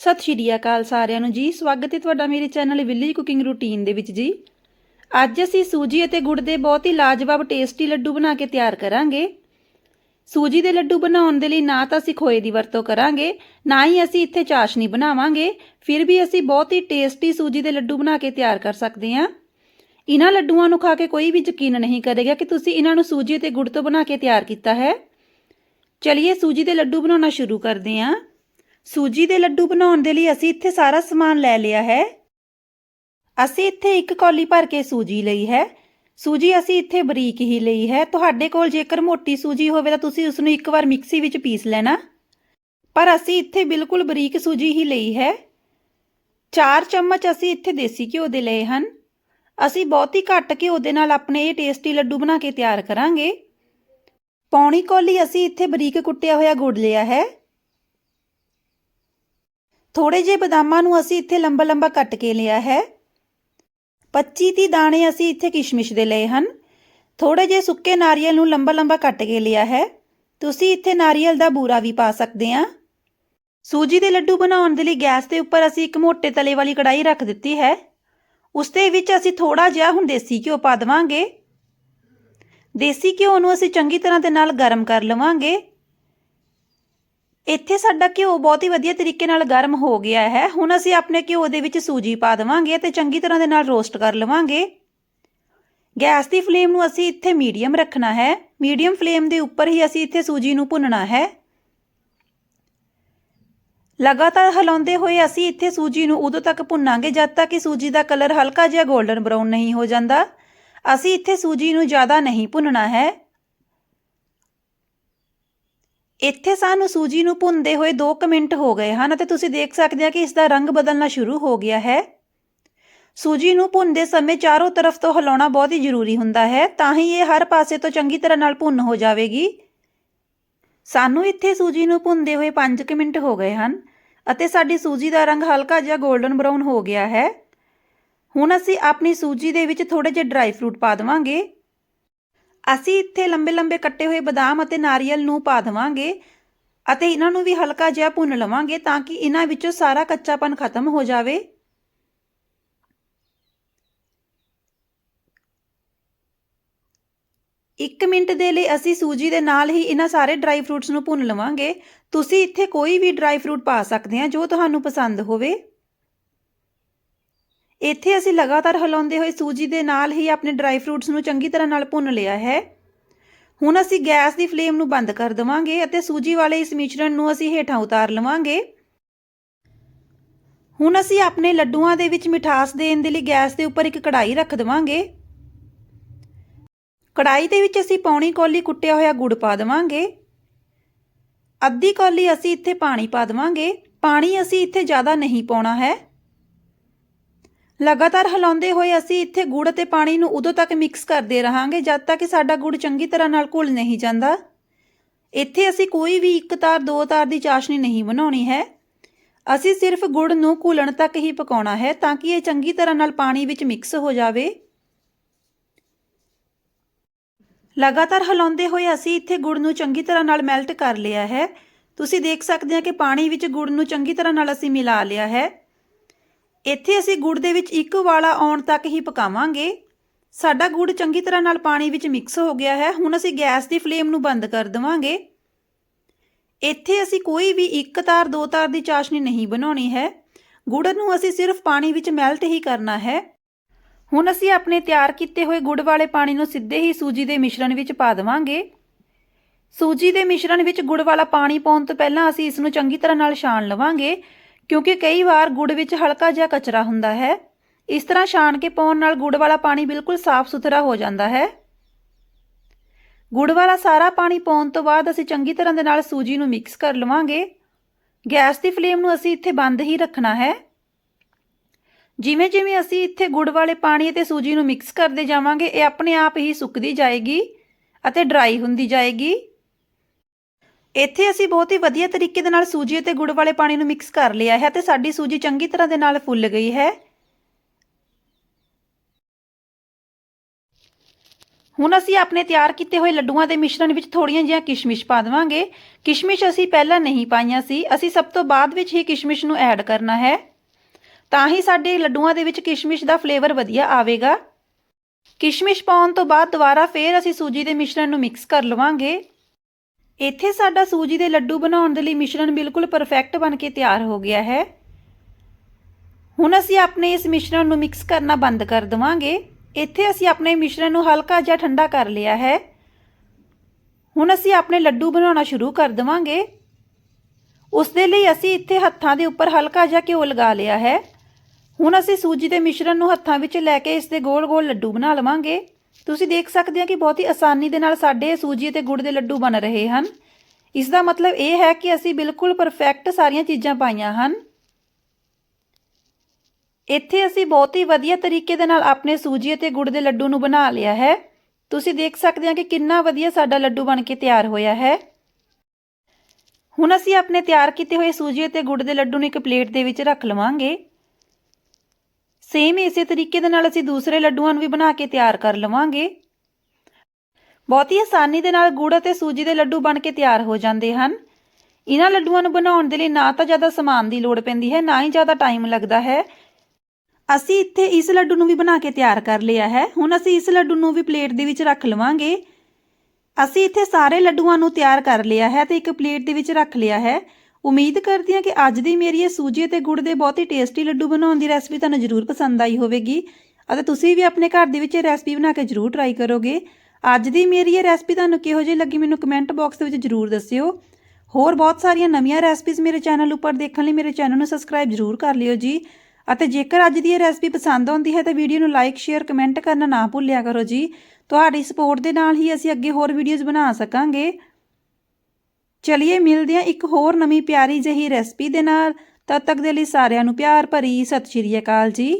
ਸਤਿ ਸ਼੍ਰੀ ਅਕਾਲ ਸਾਰਿਆਂ ਨੂੰ ਜੀ। ਸਵਾਗਤ ਹੈ ਤੁਹਾਡਾ ਮੇਰੇ ਚੈਨਲ ਵਿਲੇਜ ਕੁਕਿੰਗ ਰੂਟੀਨ ਦੇ ਵਿੱਚ ਜੀ। ਅੱਜ ਅਸੀਂ ਸੂਜੀ ਅਤੇ ਗੁੜ ਦੇ ਬਹੁਤ ਹੀ ਲਾਜਵਾਬ ਟੇਸਟੀ ਲੱਡੂ ਬਣਾ ਕੇ ਤਿਆਰ ਕਰਾਂਗੇ। ਸੂਜੀ ਦੇ ਲੱਡੂ ਬਣਾਉਣ ਦੇ ਲਈ ਨਾ ਤਾਂ ਅਸੀਂ ਖੋਏ ਦੀ ਵਰਤੋਂ ਕਰਾਂਗੇ, ਨਾ ਹੀ ਅਸੀਂ ਇੱਥੇ ਚਾਸ਼ਨੀ ਬਣਾਵਾਂਗੇ, ਫਿਰ ਵੀ ਅਸੀਂ ਬਹੁਤ ਹੀ ਟੇਸਟੀ ਸੂਜੀ ਦੇ ਲੱਡੂ ਬਣਾ ਕੇ ਤਿਆਰ ਕਰ ਸਕਦੇ ਹਾਂ। ਇਹਨਾਂ ਲੱਡੂਆਂ ਨੂੰ ਖਾ ਕੇ ਕੋਈ ਵੀ ਯਕੀਨ ਨਹੀਂ ਕਰੇਗਾ ਕਿ ਤੁਸੀਂ ਇਹਨਾਂ ਨੂੰ ਸੂਜੀ ਅਤੇ ਗੁੜ ਤੋਂ ਬਣਾ ਕੇ ਤਿਆਰ ਕੀਤਾ ਹੈ। ਚਲਿਏ ਸੂਜੀ ਦੇ ਲੱਡੂ ਬਣਾਉਣਾ ਸ਼ੁਰੂ ਕਰਦੇ ਹਾਂ। ਸੂਜੀ ਦੇ ਲੱਡੂ ਬਣਾਉਣ ਦੇ ਲਈ ਅਸੀਂ ਇੱਥੇ ਸਾਰਾ ਸਮਾਨ ਲੈ ਲਿਆ ਹੈ। ਅਸੀਂ ਇੱਥੇ ਇੱਕ ਕੌਲੀ ਭਰ ਕੇ ਸੂਜੀ ਲਈ ਹੈ। ਸੂਜੀ ਅਸੀਂ ਇੱਥੇ ਬਰੀਕ ਹੀ ਲਈ ਹੈ। ਤੁਹਾਡੇ ਕੋਲ ਜੇਕਰ ਮੋਟੀ ਸੂਜੀ ਹੋਵੇ ਤਾਂ ਤੁਸੀਂ ਉਸ ਨੂੰ ਇੱਕ ਵਾਰ ਮਿਕਸੀ ਵਿੱਚ ਪੀਸ ਲੈਣਾ। ਪਰ ਅਸੀਂ ਇੱਥੇ ਬਿਲਕੁਲ ਬਰੀਕ ਸੂਜੀ ਹੀ ਲਈ ਹੈ। 4 ਚਮਚ ਅਸੀਂ ਇੱਥੇ ਦੇਸੀ ਘਿਓ ਦੇ ਲਏ ਹਨ। ਅਸੀਂ ਬਹੁਤ ਹੀ ਘੱਟ ਘਿਓ ਦੇ ਨਾਲ ਆਪਣੇ ਇਹ ਟੇਸਟੀ ਲੱਡੂ ਬਣਾ ਕੇ ਤਿਆਰ ਕਰਾਂਗੇ। ਪੌਣੀ ਕੌਲੀ ਅਸੀਂ ਇੱਥੇ ਬਰੀਕ ਕੁੱਟਿਆ ਹੋਇਆ ਗੁੜ ਲਿਆ ਹੈ। ਥੋੜੇ ਜਿਹੇ ਬਦਾਮਾਂ ਨੂੰ ਅਸੀਂ ਇੱਥੇ ਲੰਬਾ ਲੰਬਾ ਕੱਟ ਕੇ ਲਿਆ ਹੈ। 25 30 ਦਾਣੇ ਅਸੀਂ ਇੱਥੇ ਕਿਸ਼ਮਿਸ਼ ਦੇ ਲਏ ਹਨ। ਥੋੜੇ ਜਿਹੇ ਸੁੱਕੇ ਨਾਰੀਅਲ ਨੂੰ ਲੰਬਾ ਲੰਬਾ ਕੱਟ ਕੇ ਲਿਆ ਹੈ। ਤੁਸੀਂ ਇੱਥੇ ਨਾਰੀਅਲ ਦਾ ਬੂਰਾ ਵੀ ਪਾ ਸਕਦੇ ਆ ਸੂਜੀ ਦੇ ਲੱਡੂ ਬਣਾਉਣ ਦੇ ਲਈ ਗੈਸ ਦੇ ਉੱਪਰ ਅਸੀਂ ਇੱਕ ਮੋٹے ਤਲੇ ਵਾਲੀ ਕੜਾਈ ਰੱਖ ਦਿੱਤੀ ਹੈ। ਉਸ ਦੇ ਵਿੱਚ ਅਸੀਂ ਥੋੜਾ ਜਿਹਾ ਹੁਣ ਦੇਸੀ ਘਿਓ ਪਾ ਦੇਵਾਂਗੇ। ਦੇਸੀ ਘਿਓ ਨੂੰ ਅਸੀਂ ਚੰਗੀ ਤਰ੍ਹਾਂ ਦੇ ਨਾਲ ਗਰਮ ਕਰ ਲਵਾਂਗੇ। ਇੱਥੇ ਸਾਡਾ ਘਿਓ ਬਹੁਤ ਹੀ ਵਧੀਆ ਤਰੀਕੇ ਨਾਲ ਗਰਮ ਹੋ ਗਿਆ ਹੈ। ਹੁਣ ਅਸੀਂ ਆਪਣੇ ਘਿਓ ਦੇ ਵਿੱਚ ਸੂਜੀ ਪਾ ਦੇਵਾਂਗੇ ਤੇ ਚੰਗੀ ਤਰ੍ਹਾਂ ਦੇ ਨਾਲ ਰੋਸਟ ਕਰ ਲਵਾਂਗੇ। ਗੈਸ ਦੀ ਫਲੇਮ ਨੂੰ ਅਸੀਂ ਇੱਥੇ ਮੀਡੀਅਮ ਰੱਖਣਾ ਹੈ। ਮੀਡੀਅਮ ਫਲੇਮ ਦੇ ਉੱਪਰ ਹੀ ਅਸੀਂ ਇੱਥੇ ਸੂਜੀ ਨੂੰ ਭੁੰਨਣਾ ਹੈ। ਲਗਾਤਾਰ ਹਿਲਾਉਂਦੇ ਹੋਏ ਅਸੀਂ ਇੱਥੇ ਸੂਜੀ ਨੂੰ ਉਦੋਂ ਤੱਕ ਭੁੰਨਾਂਗੇ ਜਦ ਤੱਕ ਕਿ ਸੂਜੀ ਦਾ ਕਲਰ ਹਲਕਾ ਜਿਹਾ 골ਡਨ ਬਰਾਊਨ ਨਹੀਂ ਹੋ ਜਾਂਦਾ। ਅਸੀਂ ਇੱਥੇ ਸੂਜੀ ਨੂੰ ਜ਼ਿਆਦਾ ਨਹੀਂ ਭੁੰਨਣਾ ਹੈ। ਇੱਥੇ ਸਾਨੂੰ ਸੂਜੀ ਨੂੰ ਭੁੰਨਦੇ ਹੋਏ 2 ਮਿੰਟ ਹੋ ਗਏ ਹਨ ਅਤੇ ਤੁਸੀਂ ਦੇਖ ਸਕਦੇ ਹੋ ਕਿ ਇਸ ਦਾ ਰੰਗ ਬਦਲਣਾ ਸ਼ੁਰੂ ਹੋ ਗਿਆ ਹੈ। ਸੂਜੀ ਨੂੰ ਭੁੰਨਦੇ ਸਮੇਂ ਚਾਰੋਂ ਤਰਫ ਤੋਂ ਹਿਲਾਉਣਾ ਬਹੁਤ ਹੀ ਜ਼ਰੂਰੀ ਹੁੰਦਾ ਹੈ, ਤਾਂ ਹੀ ਇਹ ਹਰ ਪਾਸੇ ਤੋਂ ਚੰਗੀ ਤਰ੍ਹਾਂ ਨਾਲ ਭੁੰਨ ਹੋ ਜਾਵੇਗੀ। ਸਾਨੂੰ ਇੱਥੇ ਸੂਜੀ ਨੂੰ ਭੁੰਨਦੇ ਹੋਏ 5 ਮਿੰਟ ਹੋ ਗਏ ਹਨ ਅਤੇ ਸਾਡੀ ਸੂਜੀ ਦਾ ਰੰਗ ਹਲਕਾ ਜਿਹਾ 골ਡਨ ਬਰਾਊਨ ਹੋ ਗਿਆ ਹੈ। ਹੁਣ ਅਸੀਂ ਆਪਣੀ ਸੂਜੀ ਦੇ ਵਿੱਚ ਥੋੜੇ ਜਿਹੇ ਡਰਾਈ ਫਰੂਟ ਪਾ ਦੇਵਾਂਗੇ। ਅਸੀਂ ਇੱਥੇ ਲੰਬੇ ਲੰਬੇ ਕੱਟੇ ਹੋਏ ਬਦਾਮ ਅਤੇ ਨਾਰੀਅਲ ਨੂੰ ਪਾ ਦੇਵਾਂਗੇ ਅਤੇ ਇਹਨਾਂ ਨੂੰ ਵੀ ਹਲਕਾ ਜਿਹਾ ਭੁੰਨ ਲਵਾਂਗੇ ਤਾਂ ਕਿ ਇਹਨਾਂ ਵਿੱਚੋਂ ਸਾਰਾ ਕੱਚਾਪਨ ਖਤਮ ਹੋ ਜਾਵੇ। ਇੱਕ ਮਿੰਟ ਦੇ ਲਈ ਅਸੀਂ ਸੂਜੀ ਦੇ ਨਾਲ ਹੀ ਇਹਨਾਂ ਸਾਰੇ ਡਰਾਈ ਫਰੂਟਸ ਨੂੰ ਭੁੰਨ ਲਵਾਂਗੇ। ਤੁਸੀਂ ਇੱਥੇ ਕੋਈ ਵੀ ਡਰਾਈ ਫਰੂਟ ਪਾ ਸਕਦੇ ਆ ਜੋ ਤੁਹਾਨੂੰ ਪਸੰਦ ਹੋਵੇ। ਇੱਥੇ ਅਸੀਂ ਲਗਾਤਾਰ ਹਿਲਾਉਂਦੇ ਹੋਏ ਸੂਜੀ ਦੇ ਨਾਲ ਹੀ ਆਪਣੇ ਡਰਾਈ ਫਰੂਟਸ ਨੂੰ ਚੰਗੀ ਤਰ੍ਹਾਂ ਨਾਲ ਭੁੰਨ ਲਿਆ ਹੈ। ਹੁਣ ਅਸੀਂ ਗੈਸ ਦੀ ਫਲੇਮ ਨੂੰ ਬੰਦ ਕਰ ਦੇਵਾਂਗੇ ਅਤੇ ਸੂਜੀ ਵਾਲੇ ਇਸ ਮਿਸ਼ਰਣ ਨੂੰ ਅਸੀਂ ਹੇਠਾਂ ਉਤਾਰ ਲਵਾਂਗੇ। ਹੁਣ ਅਸੀਂ ਆਪਣੇ ਲੱਡੂਆਂ ਦੇ ਵਿੱਚ ਮਿਠਾਸ ਦੇਣ ਦੇ ਲਈ ਗੈਸ ਦੇ ਉੱਪਰ ਇੱਕ ਕੜਾਈ ਰੱਖ ਦੇਵਾਂਗੇ। ਕੜਾਈ ਦੇ ਵਿੱਚ ਅਸੀਂ ਪੌਣੀ ਕੌਲੀ ਕੁੱਟਿਆ ਹੋਇਆ ਗੁੜ ਪਾ ਦੇਵਾਂਗੇ। ਅੱਧੀ ਕੌਲੀ ਅਸੀਂ ਇੱਥੇ ਪਾਣੀ ਪਾ ਦੇਵਾਂਗੇ। ਪਾਣੀ ਅਸੀਂ ਇੱਥੇ ਜ਼ਿਆਦਾ ਨਹੀਂ ਪਾਉਣਾ ਹੈ। ਲਗਾਤਾਰ ਹਿਲਾਉਂਦੇ ਹੋਏ ਅਸੀਂ ਇੱਥੇ ਗੁੜ ਅਤੇ ਪਾਣੀ ਨੂੰ ਉਦੋਂ ਤੱਕ ਮਿਕਸ ਕਰਦੇ ਰਹਾਂਗੇ ਜਦ ਤੱਕ ਕਿ ਸਾਡਾ ਗੁੜ ਚੰਗੀ ਤਰ੍ਹਾਂ ਨਾਲ ਘੁਲ ਨਹੀਂ ਜਾਂਦਾ। ਇੱਥੇ ਅਸੀਂ ਕੋਈ ਵੀ ਇੱਕ ਤਾਰ, ਦੋ ਤਾਰ ਦੀ ਚਾਸ਼ਨੀ ਨਹੀਂ ਬਣਾਉਣੀ ਹੈ। ਅਸੀਂ ਸਿਰਫ ਗੁੜ ਨੂੰ ਘੁਲਣ ਤੱਕ ਹੀ ਪਕਾਉਣਾ ਹੈ ਤਾਂ ਕਿ ਇਹ ਚੰਗੀ ਤਰ੍ਹਾਂ ਨਾਲ ਪਾਣੀ ਵਿੱਚ ਮਿਕਸ ਹੋ ਜਾਵੇ। ਲਗਾਤਾਰ ਹਿਲਾਉਂਦੇ ਹੋਏ ਅਸੀਂ ਇੱਥੇ ਗੁੜ ਨੂੰ ਚੰਗੀ ਤਰ੍ਹਾਂ ਨਾਲ ਮੈਲਟ ਕਰ ਲਿਆ ਹੈ। ਤੁਸੀਂ ਦੇਖ ਸਕਦੇ ਹੋ ਕਿ ਪਾਣੀ ਵਿੱਚ ਗੁੜ ਨੂੰ ਚੰਗੀ ਤਰ੍ਹਾਂ ਨਾਲ ਅਸੀਂ ਮਿਲਾ ਲਿਆ ਹੈ। ਇੱਥੇ ਅਸੀਂ ਗੁੜ ਦੇ ਵਿੱਚ ਇੱਕ ਵਾਲਾ ਆਉਣ ਤੱਕ ਹੀ ਪਕਾਵਾਂਗੇ। ਸਾਡਾ ਗੁੜ ਚੰਗੀ ਤਰ੍ਹਾਂ ਨਾਲ ਪਾਣੀ ਵਿੱਚ ਮਿਕਸ ਹੋ ਗਿਆ ਹੈ। ਹੁਣ ਅਸੀਂ ਗੈਸ ਦੀ ਫਲੇਮ ਨੂੰ ਬੰਦ ਕਰ ਦੇਵਾਂਗੇ। ਇੱਥੇ ਅਸੀਂ ਕੋਈ ਵੀ ਇੱਕ ਤਾਰ, ਦੋ ਤਾਰ ਦੀ ਚਾਸ਼ਨੀ ਨਹੀਂ ਬਣਾਉਣੀ ਹੈ। ਗੁੜ ਨੂੰ ਅਸੀਂ ਸਿਰਫ ਪਾਣੀ ਵਿੱਚ ਮੈਲਟ ਹੀ ਕਰਨਾ ਹੈ। ਹੁਣ ਅਸੀਂ ਆਪਣੇ ਤਿਆਰ ਕੀਤੇ ਹੋਏ ਗੁੜ ਵਾਲੇ ਪਾਣੀ ਨੂੰ ਸਿੱਧੇ ਹੀ ਸੂਜੀ ਦੇ ਮਿਸ਼ਰਣ ਵਿੱਚ ਪਾ ਦੇਵਾਂਗੇ। ਸੂਜੀ ਦੇ ਮਿਸ਼ਰਣ ਵਿੱਚ ਗੁੜ ਵਾਲਾ ਪਾਣੀ ਪਾਉਣ ਤੋਂ ਪਹਿਲਾਂ ਅਸੀਂ ਇਸ ਨੂੰ ਚੰਗੀ ਤਰ੍ਹਾਂ ਨਾਲ ਛਾਣ ਲਵਾਂਗੇ। ਕਿਉਂਕਿ ਕਈ ਵਾਰ ਗੁੜ ਵਿੱਚ ਹਲਕਾ ਜਿਹਾ ਕਚਰਾ ਹੁੰਦਾ ਹੈ। ਇਸ ਤਰ੍ਹਾਂ ਛਾਣ ਕੇ ਪਾਉਣ ਨਾਲ ਗੁੜ ਵਾਲਾ ਪਾਣੀ ਬਿਲਕੁਲ ਸਾਫ਼ ਸੁਥਰਾ ਹੋ ਜਾਂਦਾ ਹੈ। ਗੁੜ ਵਾਲਾ ਸਾਰਾ ਪਾਣੀ ਪਾਉਣ ਤੋਂ ਬਾਅਦ ਅਸੀਂ ਚੰਗੀ ਤਰ੍ਹਾਂ ਦੇ ਨਾਲ ਸੂਜੀ ਨੂੰ ਮਿਕਸ ਕਰ ਲਵਾਂਗੇ। ਗੈਸ ਦੀ ਫਲੇਮ ਨੂੰ ਅਸੀਂ ਇੱਥੇ ਬੰਦ ਹੀ ਰੱਖਣਾ ਹੈ। ਜਿਵੇਂ ਜਿਵੇਂ ਅਸੀਂ ਇੱਥੇ ਗੁੜ ਵਾਲੇ ਪਾਣੀ ਅਤੇ ਸੂਜੀ ਨੂੰ ਮਿਕਸ ਕਰਦੇ ਜਾਵਾਂਗੇ, ਇਹ ਆਪਣੇ ਆਪ ਹੀ ਸੁੱਕਦੀ ਜਾਏਗੀ ਅਤੇ ਡਰਾਈ ਹੁੰਦੀ ਜਾਏਗੀ। ਇੱਥੇ ਅਸੀਂ ਬਹੁਤ ਹੀ ਵਧੀਆ ਤਰੀਕੇ ਦੇ ਨਾਲ ਸੂਜੀ ਅਤੇ ਗੁੜ ਵਾਲੇ ਪਾਣੀ ਨੂੰ ਮਿਕਸ ਕਰ ਲਿਆ ਹੈ ਤੇ ਸਾਡੀ ਸੂਜੀ ਚੰਗੀ ਤਰ੍ਹਾਂ ਦੇ ਨਾਲ ਫੁੱਲ ਗਈ ਹੈ। ਹੁਣ ਅਸੀਂ ਆਪਣੇ ਤਿਆਰ ਕੀਤੇ ਹੋਏ ਲੱਡੂਆਂ ਦੇ ਮਿਸ਼ਰਣ ਵਿੱਚ ਥੋੜੀਆਂ ਜਿਹੀਆਂ ਕਿਸ਼ਮਿਸ਼ ਪਾ ਦੇਵਾਂਗੇ। ਕਿਸ਼ਮਿਸ਼ ਅਸੀਂ ਪਹਿਲਾਂ ਨਹੀਂ ਪਾਈਆਂ ਸੀ। ਅਸੀਂ ਸਭ ਤੋਂ ਬਾਅਦ ਵਿੱਚ ਹੀ ਕਿਸ਼ਮਿਸ਼ ਨੂੰ ਐਡ ਕਰਨਾ ਹੈ। ਤਾਂ ਹੀ ਸਾਡੇ ਲੱਡੂਆਂ ਦੇ ਵਿੱਚ ਕਿਸ਼ਮਿਸ਼ ਦਾ ਫਲੇਵਰ ਵਧੀਆ ਆਵੇਗਾ। ਕਿਸ਼ਮਿਸ਼ ਪਾਉਣ ਤੋਂ ਬਾਅਦ ਦੁਬਾਰਾ ਫੇਰ ਅਸੀਂ ਸੂਜੀ ਦੇ ਮਿਸ਼ਰਣ ਨੂੰ ਮਿਕਸ ਕਰ ਲਵਾਂਗੇ। ਇੱਥੇ ਸਾਡਾ ਸੂਜੀ ਦੇ ਲੱਡੂ ਬਣਾਉਣ ਦੇ ਲਈ ਮਿਸ਼ਰਣ ਬਿਲਕੁਲ ਪਰਫੈਕਟ ਬਣ ਕੇ ਤਿਆਰ ਹੋ ਗਿਆ ਹੈ। ਹੁਣ ਅਸੀਂ ਆਪਣੇ ਇਸ ਮਿਸ਼ਰਣ ਨੂੰ ਮਿਕਸ ਕਰਨਾ ਬੰਦ ਕਰ ਦਵਾਂਗੇ। ਇੱਥੇ ਅਸੀਂ ਆਪਣੇ ਮਿਸ਼ਰਣ ਨੂੰ ਹਲਕਾ ਜਿਹਾ ਠੰਡਾ ਕਰ ਲਿਆ ਹੈ। ਹੁਣ ਅਸੀਂ ਆਪਣੇ ਲੱਡੂ ਬਣਾਉਣਾ ਸ਼ੁਰੂ ਕਰ ਦਵਾਂਗੇ। ਉਸ ਦੇ ਲਈ ਅਸੀਂ ਇੱਥੇ ਹੱਥਾਂ ਦੇ ਉੱਪਰ ਹਲਕਾ ਜਿਹਾ ਘਿਓ ਲਗਾ ਲਿਆ ਹੈ। ਹੁਣ ਅਸੀਂ ਸੂਜੀ ਦੇ ਮਿਸ਼ਰਣ ਨੂੰ ਹੱਥਾਂ ਵਿੱਚ ਲੈ ਕੇ ਇਸ ਦੇ ਗੋਲ-ਗੋਲ ਲੱਡੂ ਬਣਾ ਲਵਾਂਗੇ। ਤੁਸੀਂ ਦੇਖ ਸਕਦੇ ਹੋ ਕਿ ਬਹੁਤ ਹੀ ਆਸਾਨੀ ਦੇ ਨਾਲ ਸਾਡੇ ਸੂਜੀ ਅਤੇ ਗੁੜ ਦੇ ਲੱਡੂ ਬਣ ਰਹੇ ਹਨ। ਇਸ ਦਾ ਮਤਲਬ ਇਹ ਹੈ ਕਿ ਅਸੀਂ ਬਿਲਕੁਲ ਪਰਫੈਕਟ ਸਾਰੀਆਂ ਚੀਜ਼ਾਂ ਪਾਈਆਂ ਹਨ। ਇੱਥੇ ਅਸੀਂ ਬਹੁਤ ਹੀ ਵਧੀਆ ਤਰੀਕੇ ਦੇ ਨਾਲ ਆਪਣੇ ਸੂਜੀ ਅਤੇ ਗੁੜ ਦੇ ਲੱਡੂ ਨੂੰ ਬਣਾ ਲਿਆ ਹੈ। ਤੁਸੀਂ ਦੇਖ ਸਕਦੇ ਹੋ ਕਿ ਕਿੰਨਾ ਵਧੀਆ ਸਾਡਾ ਲੱਡੂ ਬਣ ਕੇ ਤਿਆਰ ਹੋਇਆ ਹੈ। ਹੁਣ ਅਸੀਂ ਆਪਣੇ ਤਿਆਰ ਕੀਤੇ ਹੋਏ ਸੂਜੀ ਅਤੇ ਗੁੜ ਦੇ ਲੱਡੂ ਨੂੰ ਇੱਕ ਪਲੇਟ ਦੇ ਵਿੱਚ ਰੱਖ ਲਵਾਂਗੇ। ਸੇਮ ਇਸੇ ਤਰੀਕੇ ਦੇ ਨਾਲ ਅਸੀਂ ਦੂਸਰੇ ਲੱਡੂਆਂ ਨੂੰ ਵੀ ਬਣਾ ਕੇ ਤਿਆਰ ਕਰ ਲਵਾਂਗੇ। ਬਹੁਤ ਹੀ ਆਸਾਨੀ ਦੇ ਨਾਲ ਗੁੜ ਅਤੇ ਸੂਜੀ ਦੇ ਲੱਡੂ ਬਣ ਕੇ ਤਿਆਰ ਹੋ ਜਾਂਦੇ ਹਨ। ਇਹਨਾਂ ਲੱਡੂਆਂ ਨੂੰ ਬਣਾਉਣ ਦੇ ਲਈ ਨਾ ਤਾਂ ਜ਼ਿਆਦਾ ਸਮਾਨ ਦੀ ਲੋੜ ਪੈਂਦੀ ਹੈ, ਨਾ ਹੀ ਜ਼ਿਆਦਾ ਟਾਈਮ ਲੱਗਦਾ ਹੈ। ਅਸੀਂ ਇੱਥੇ ਇਸ ਲੱਡੂ ਨੂੰ ਵੀ ਬਣਾ ਕੇ ਤਿਆਰ ਕਰ ਲਿਆ ਹੈ। ਹੁਣ ਅਸੀਂ ਇਸ ਲੱਡੂ ਨੂੰ ਵੀ ਪਲੇਟ ਦੇ ਵਿੱਚ ਰੱਖ ਲਵਾਂਗੇ। ਅਸੀਂ ਇੱਥੇ ਸਾਰੇ ਲੱਡੂਆਂ ਨੂੰ ਤਿਆਰ ਕਰ ਲਿਆ ਹੈ ਤੇ ਇੱਕ ਪਲੇਟ ਦੇ ਵਿੱਚ ਰੱਖ ਲਿਆ ਹੈ। ਉਮੀਦ ਕਰਦੀ ਹਾਂ ਕਿ ਅੱਜ ਦੀ ਮੇਰੀ ਇਹ ਸੂਜੀ ਅਤੇ ਗੁੜ ਦੇ ਬਹੁਤ ਹੀ ਟੇਸਟੀ ਲੱਡੂ ਬਣਾਉਣ ਦੀ ਰੈਸਪੀ ਤੁਹਾਨੂੰ ਜ਼ਰੂਰ ਪਸੰਦ ਆਈ ਹੋਵੇਗੀ। ਅਤੇ ਤੁਸੀਂ ਵੀ ਆਪਣੇ ਘਰ ਦੇ ਵਿੱਚ ਇਹ ਰੈਸਪੀ ਬਣਾ ਕੇ ਜ਼ਰੂਰ ਟਰਾਈ ਕਰੋਗੇ। ਅੱਜ ਦੀ ਮੇਰੀ ਇਹ ਰੈਸਪੀ ਤੁਹਾਨੂੰ ਕਿਹੋ ਜਿਹੀ ਲੱਗੀ ਮੈਨੂੰ ਕਮੈਂਟ ਬਾਕਸ ਦੇ ਵਿੱਚ ਜ਼ਰੂਰ ਦੱਸਿਓ। ਹੋਰ ਬਹੁਤ ਸਾਰੀਆਂ ਨਵੀਆਂ ਰੈਸਪੀਜ਼ ਮੇਰੇ ਚੈਨਲ ਉੱਪਰ ਦੇਖਣ ਲਈ ਮੇਰੇ ਚੈਨਲ ਨੂੰ ਸਬਸਕ੍ਰਾਈਬ ਜ਼ਰੂਰ ਕਰ ਲਿਓ ਜੀ। ਅਤੇ ਜੇਕਰ ਅੱਜ ਦੀ ਇਹ ਰੈਸਪੀ ਪਸੰਦ ਆਉਂਦੀ ਹੈ ਤਾਂ ਵੀਡੀਓ ਨੂੰ ਲਾਈਕ ਸ਼ੇਅਰ ਕਮੈਂਟ ਕਰਨਾ ਨਾ ਭੁੱਲਿਆ ਕਰੋ ਜੀ। ਤੁਹਾਡੀ ਸਪੋਰਟ ਦੇ ਨਾਲ ਹੀ ਅਸੀਂ ਅੱਗੇ ਹੋਰ ਵੀਡੀਓਜ਼ ਬਣਾ ਸਕਾਂਗੇ। ਚਲਿਏ ਮਿਲਦੇ ਹਾਂ ਇੱਕ ਹੋਰ ਨਵੀਂ ਪਿਆਰੀ ਜਿਹੀ ਰੈਸਪੀ ਦੇ ਨਾਲ, ਤਦ ਤੱਕ ਦੇ ਲਈ ਸਾਰਿਆਂ ਨੂੰ ਪਿਆਰ ਭਰੀ ਸਤਿ ਸ਼੍ਰੀ ਅਕਾਲ ਜੀ।